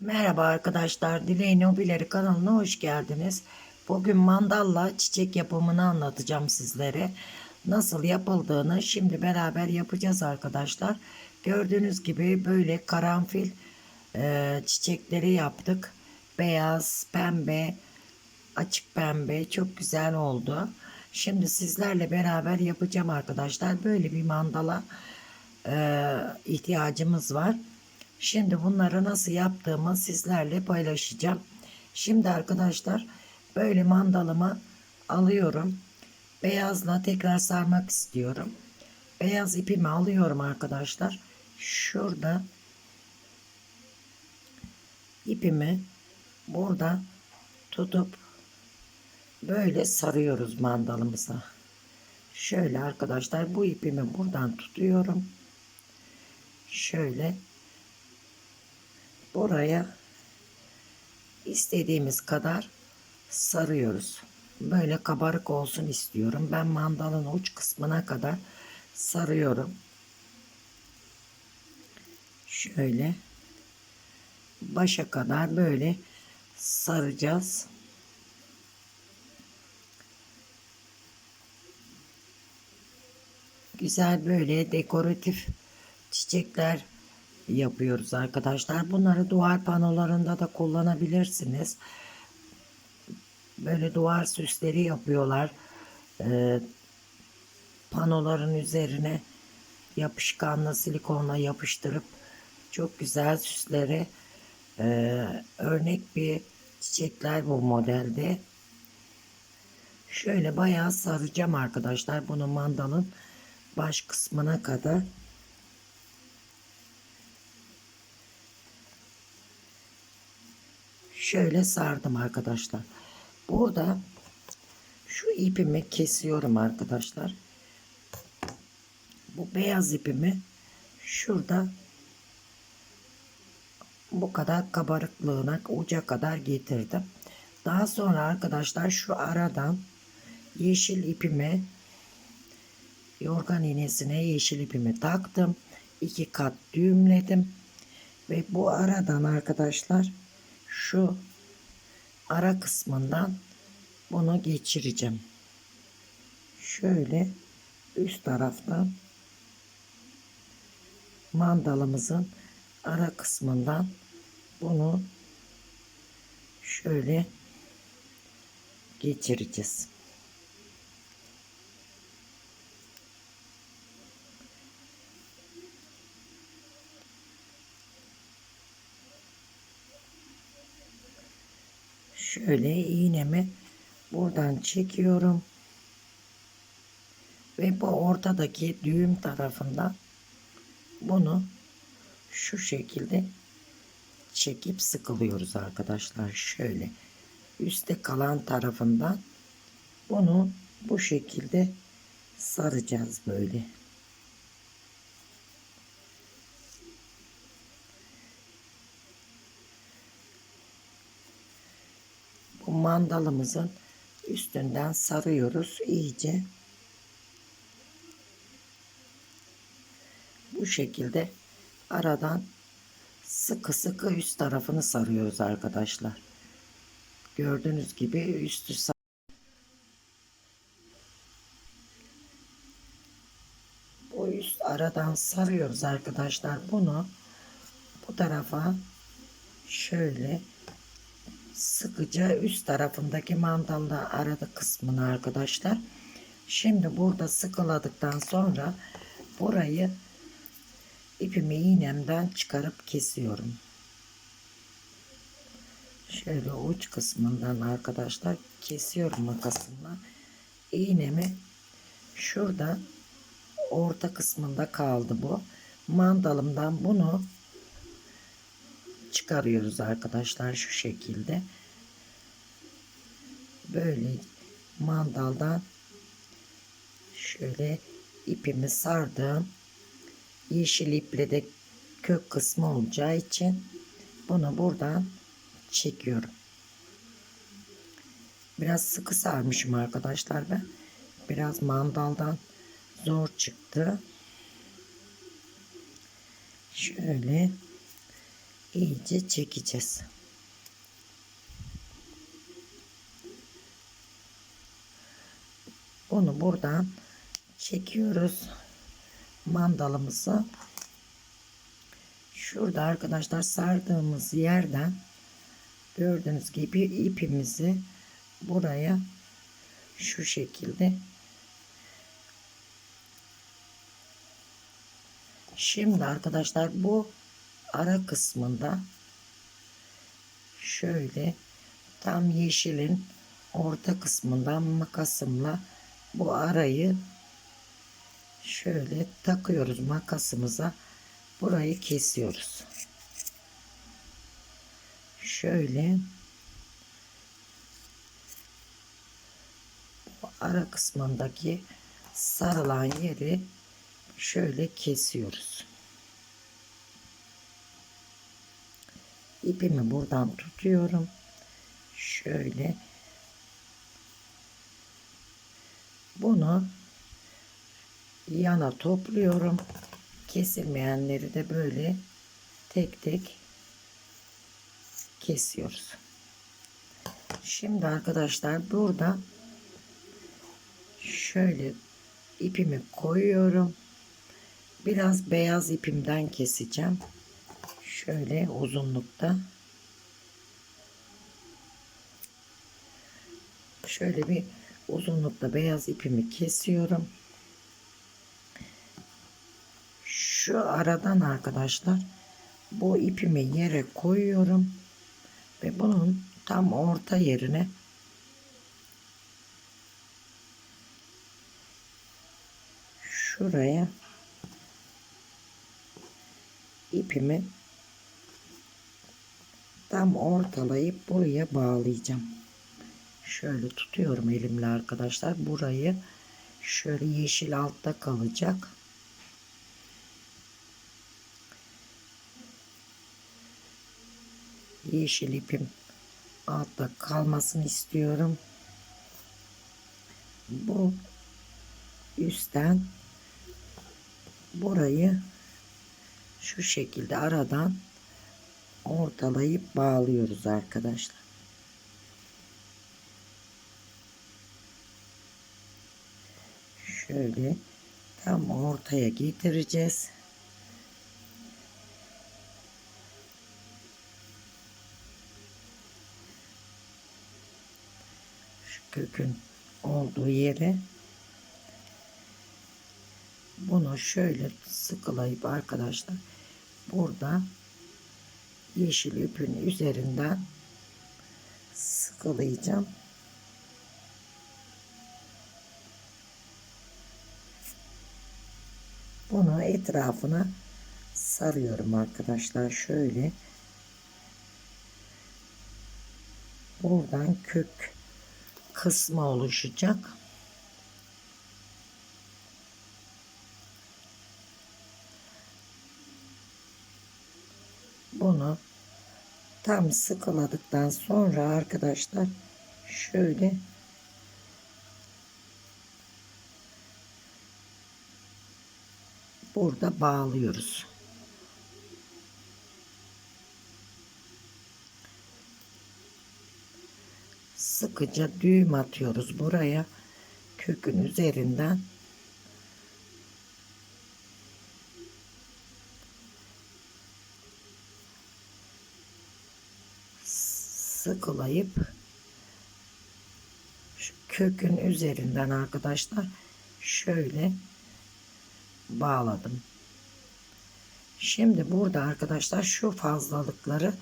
Merhaba arkadaşlar, Dileğin Hobileri kanalına hoş geldiniz. Bugün mandalla çiçek yapımını anlatacağım sizlere. Nasıl yapıldığını şimdi beraber yapacağız arkadaşlar. Gördüğünüz gibi böyle karanfil e, çiçekleri yaptık. Beyaz, pembe, açık pembe çok güzel oldu. Şimdi sizlerle beraber yapacağım arkadaşlar. Böyle bir mandala e, ihtiyacımız var. Şimdi bunları nasıl yaptığımı sizlerle paylaşacağım. Şimdi arkadaşlar böyle mandalımı alıyorum. Beyazla tekrar sarmak istiyorum. Beyaz ipimi alıyorum arkadaşlar. Şurada ipimi burada tutup böyle sarıyoruz mandalımıza. Şöyle arkadaşlar bu ipimi buradan tutuyorum. Şöyle buraya istediğimiz kadar sarıyoruz. Böyle kabarık olsun istiyorum. Ben mandalın uç kısmına kadar sarıyorum. Şöyle başa kadar böyle saracağız. Güzel böyle dekoratif çiçekler yapıyoruz arkadaşlar. Bunları duvar panolarında da kullanabilirsiniz. Böyle duvar süsleri yapıyorlar. Ee, panoların üzerine yapışkanla silikonla yapıştırıp çok güzel süsleri e, örnek bir çiçekler bu modelde. Şöyle bayağı saracağım arkadaşlar bunu mandalın baş kısmına kadar. Şöyle sardım arkadaşlar. Burada şu ipimi kesiyorum arkadaşlar. Bu beyaz ipimi şurada bu kadar kabarıklığına uca kadar getirdim. Daha sonra arkadaşlar şu aradan yeşil ipimi yorgan iğnesine yeşil ipimi taktım. iki kat düğümledim. Ve bu aradan arkadaşlar şu ara kısmından bunu geçireceğim. Şöyle üst taraftan mandalımızın ara kısmından bunu şöyle geçireceğiz. Şöyle iğnemi buradan çekiyorum. Ve bu ortadaki düğüm tarafından bunu şu şekilde çekip sıkılıyoruz arkadaşlar. Şöyle üstte kalan tarafından bunu bu şekilde saracağız böyle bu mandalımızın üstünden sarıyoruz iyice. Bu şekilde aradan sıkı sıkı üst tarafını sarıyoruz arkadaşlar. Gördüğünüz gibi üstü sar Bu üst aradan sarıyoruz arkadaşlar. Bunu bu tarafa şöyle sıkıca üst tarafındaki mandalla arada kısmını arkadaşlar. Şimdi burada sıkıladıktan sonra burayı ipimi iğnemden çıkarıp kesiyorum. Şöyle uç kısmından arkadaşlar kesiyorum makasımla. İğnemi şurada orta kısmında kaldı bu. Mandalımdan bunu çıkarıyoruz arkadaşlar şu şekilde. Böyle mandaldan şöyle ipimi sardım. Yeşil iple de kök kısmı olacağı için bunu buradan çekiyorum. Biraz sıkı sarmışım arkadaşlar ben. Biraz mandaldan zor çıktı. Şöyle iyice çekeceğiz. Bunu buradan çekiyoruz mandalımızı. Şurada arkadaşlar sardığımız yerden gördüğünüz gibi ipimizi buraya şu şekilde Şimdi arkadaşlar bu ara kısmında şöyle tam yeşilin orta kısmından makasımla bu arayı şöyle takıyoruz makasımıza. Burayı kesiyoruz. Şöyle. Bu ara kısmındaki sarılan yeri şöyle kesiyoruz. İpimi buradan tutuyorum. Şöyle bunu yana topluyorum. Kesilmeyenleri de böyle tek tek kesiyoruz. Şimdi arkadaşlar burada şöyle ipimi koyuyorum. Biraz beyaz ipimden keseceğim. Şöyle uzunlukta. Şöyle bir uzunlukta beyaz ipimi kesiyorum şu aradan arkadaşlar bu ipimi yere koyuyorum ve bunun tam orta yerine şuraya ipimi tam ortalayıp buraya bağlayacağım. Şöyle tutuyorum elimle arkadaşlar. Burayı şöyle yeşil altta kalacak. Yeşil ipim altta kalmasını istiyorum. Bu üstten burayı şu şekilde aradan ortalayıp bağlıyoruz arkadaşlar. Şöyle tam ortaya getireceğiz. Şu kökün olduğu yere bunu şöyle sıkılayıp arkadaşlar burada yeşil ipin üzerinden sıkılayacağım. Bunu etrafına sarıyorum arkadaşlar. Şöyle buradan kök kısmı oluşacak. Bunu tam sıkıladıktan sonra arkadaşlar şöyle burada bağlıyoruz. Sıkıca düğüm atıyoruz buraya kökün üzerinden sıkılayıp şu kökün üzerinden arkadaşlar şöyle bağladım. Şimdi burada arkadaşlar şu fazlalıkları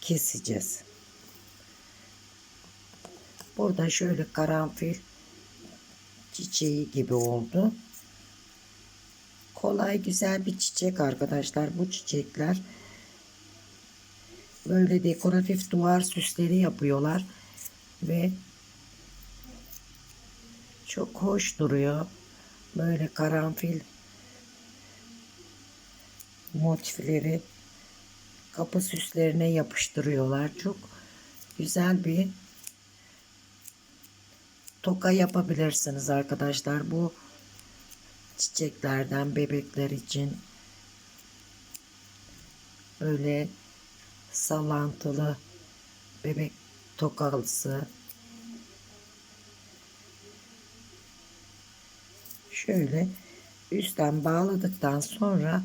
keseceğiz. Burada şöyle karanfil çiçeği gibi oldu. Kolay güzel bir çiçek arkadaşlar. Bu çiçekler böyle dekoratif duvar süsleri yapıyorlar ve çok hoş duruyor. Böyle karanfil motifleri kapı süslerine yapıştırıyorlar. Çok güzel bir toka yapabilirsiniz arkadaşlar. Bu çiçeklerden bebekler için öyle sallantılı bebek tokalısı şöyle üstten bağladıktan sonra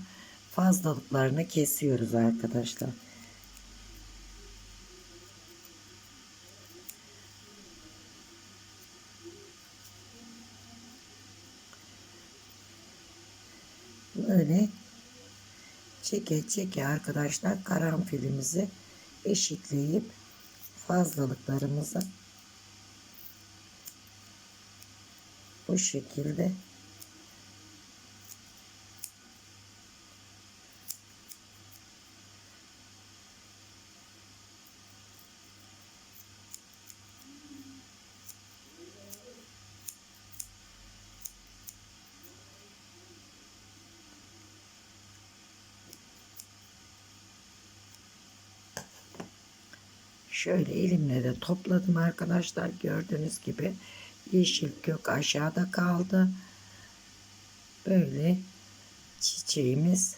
fazlalıklarını kesiyoruz arkadaşlar. Böyle çeke çeke arkadaşlar karanfilimizi eşitleyip fazlalıklarımızı bu şekilde Şöyle elimle de topladım arkadaşlar. Gördüğünüz gibi yeşil kök aşağıda kaldı. Böyle çiçeğimiz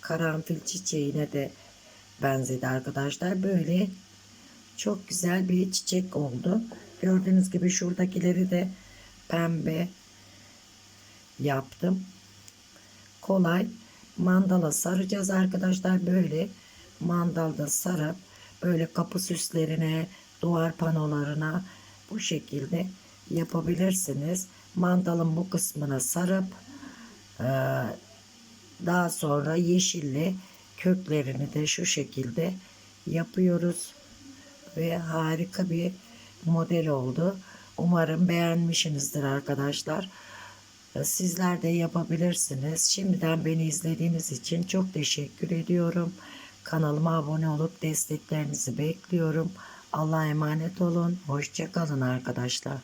karanfil çiçeğine de benzedi arkadaşlar. Böyle çok güzel bir çiçek oldu. Gördüğünüz gibi şuradakileri de pembe yaptım. Kolay mandala saracağız arkadaşlar. Böyle mandalda sarıp böyle kapı süslerine, duvar panolarına bu şekilde yapabilirsiniz. Mandalın bu kısmına sarıp e, daha sonra yeşilli köklerini de şu şekilde yapıyoruz ve harika bir model oldu. Umarım beğenmişsinizdir arkadaşlar. Sizler de yapabilirsiniz. Şimdiden beni izlediğiniz için çok teşekkür ediyorum. Kanalıma abone olup desteklerinizi bekliyorum. Allah'a emanet olun. Hoşçakalın arkadaşlar.